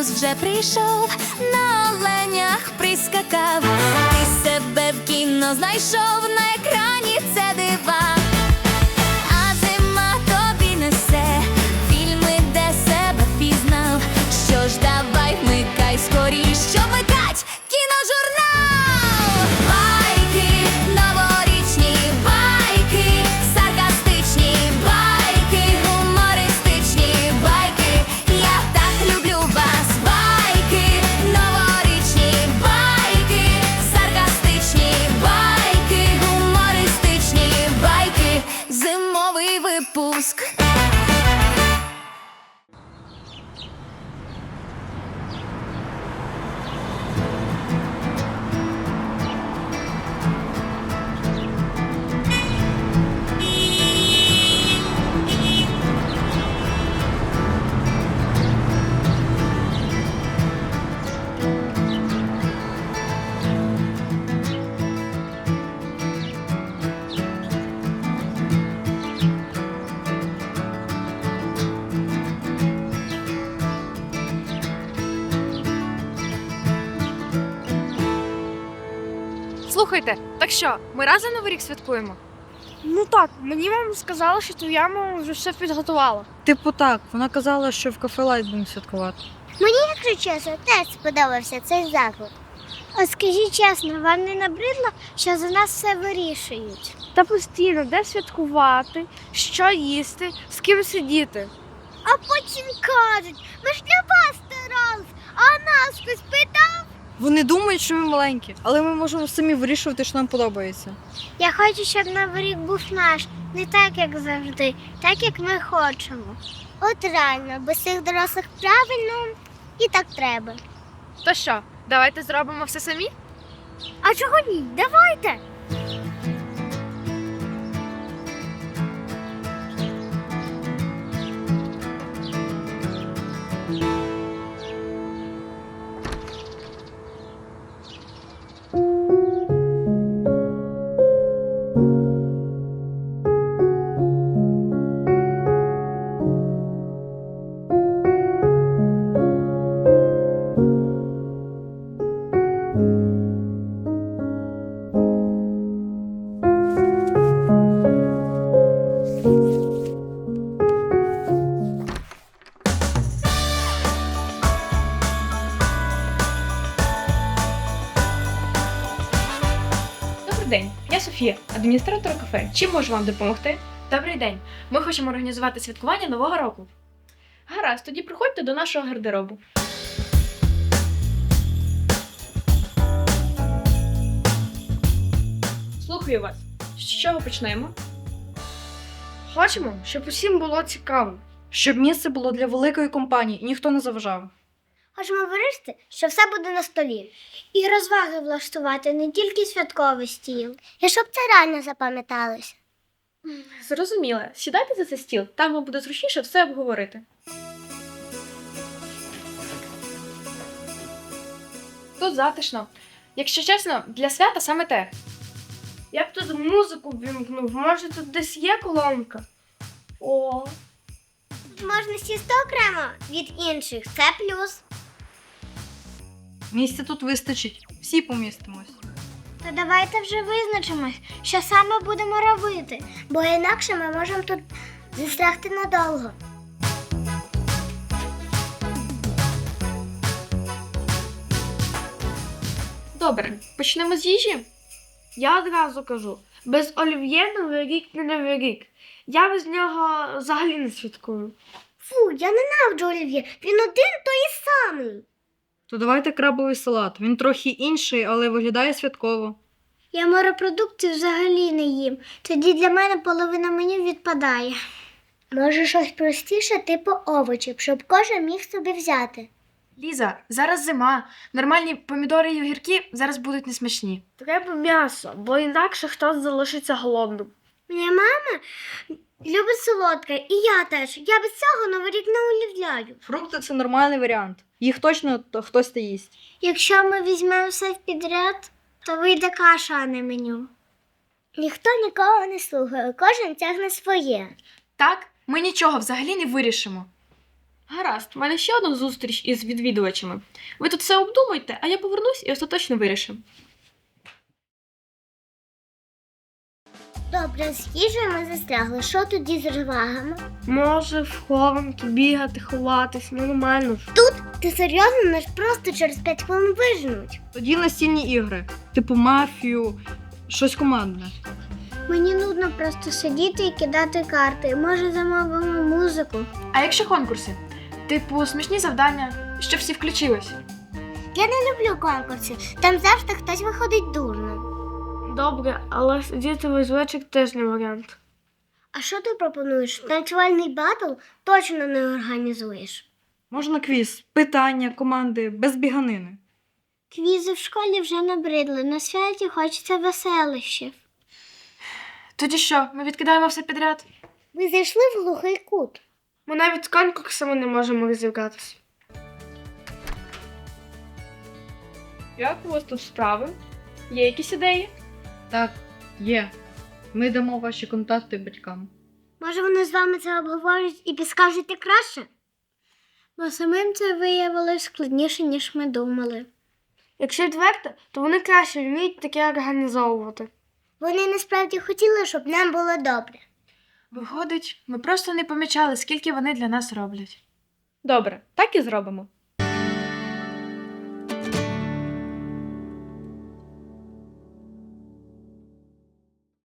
Ісус вже прийшов, на оленях прискакав, ти себе в кіно знайшов на екрані це. Зимовий Слухайте, так що, ми разом Новий рік святкуємо? Ну так, мені мама сказала, що твоя мама вже все підготувала. Типу так, вона казала, що в кафе Лайт будемо святкувати. Мені, Якщо чесно, теж сподобався цей заклад. А скажіть чесно, вам не набридло, що за нас все вирішують? Та постійно, де святкувати, що їсти, з ким сидіти. А потім кажуть, ми ж для вас старались, а нас хтось питав. Вони думають, що ми маленькі, але ми можемо самі вирішувати, що нам подобається. Я хочу, щоб Новий рік був наш, не так, як завжди, так, як ми хочемо. От реально, без цих дорослих правильно і так треба. То що, давайте зробимо все самі? А чого ні? Давайте. Добрий день, я Софія, адміністратор кафе. Чим можу вам допомогти? Добрий день. Ми хочемо організувати святкування Нового року. Гаразд, тоді приходьте до нашого гардеробу. Слухаю вас. З чого почнемо? Хочемо, щоб усім було цікаво. Щоб місце було для великої компанії і ніхто не заважав. Хочемо вирішити, що все буде на столі. І розваги влаштувати не тільки святковий стіл. І щоб це реально запам'яталося. Зрозуміло. Сідайте за цей стіл, там вам буде зручніше все обговорити. Тут затишно. Якщо чесно, для свята саме те. Я б тут музику вімкнув, може тут десь є колонка. О, Можна сісти окремо від інших. Це плюс. Місця тут вистачить, всі помістимось. То давайте вже визначимось, що саме будемо робити, бо інакше ми можемо тут застрягти надовго. Добре, почнемо з їжі. я одразу кажу, без олів'є новий рік не новий рік. Я без нього взагалі не святкую. Фу, я ненавиджу олів'є. Він один той самий. То давайте крабовий салат. Він трохи інший, але виглядає святково. Я морепродукти взагалі не їм. Тоді для мене половина меню відпадає. Може, щось простіше, типу овочів, щоб кожен міг собі взяти. Ліза, зараз зима. Нормальні помідори і огірки зараз будуть несмачні. Треба м'ясо, бо інакше хтось залишиться голодним. Моя мама любить солодке, і я теж. Я без цього новий рік не олівляю. Фрукти це нормальний варіант. Їх точно то хтось та їсть. Якщо ми візьмемо все підряд, то вийде каша, а не меню. Ніхто нікого не слухає, кожен тягне своє. Так, ми нічого взагалі не вирішимо. Гаразд, в мене ще одна зустріч із відвідувачами. Ви тут все обдумайте, а я повернусь і остаточно вирішимо. Добре, з їжею ми застрягли. Що тоді з розвагами? Може, в хованки бігати, ховатись, ну, нормально ж. Ти серйозно нас просто через 5 хвилин виженуть? Тоді настільні ігри, типу мафію, щось командне. Мені нудно просто сидіти і кидати карти. Може, замовимо музику? А якщо конкурси? Типу, смішні завдання, щоб всі включились. Я не люблю конкурси. Там завжди хтось виходить дурно. Добре, але сидіти весь вечір теж не варіант. А що ти пропонуєш? Танцювальний батл точно не організуєш. Можна квіз, питання, команди, без біганини. Квізи в школі вже набридли, на святі хочеться веселищів. Тоді що, ми відкидаємо все підряд? Ви зайшли в глухий кут. Ми навіть з конкурсами не можемо розібратися. Як у вас тут справи? Є якісь ідеї? Так, є. Ми дамо ваші контакти батькам. Може, вони з вами це обговорять і підскажуть як краще? Бо самим це виявилось складніше, ніж ми думали. Якщо відверто, то вони краще вміють таке організовувати. Вони насправді хотіли, щоб нам було добре. Виходить, ми просто не помічали, скільки вони для нас роблять. Добре, так і зробимо.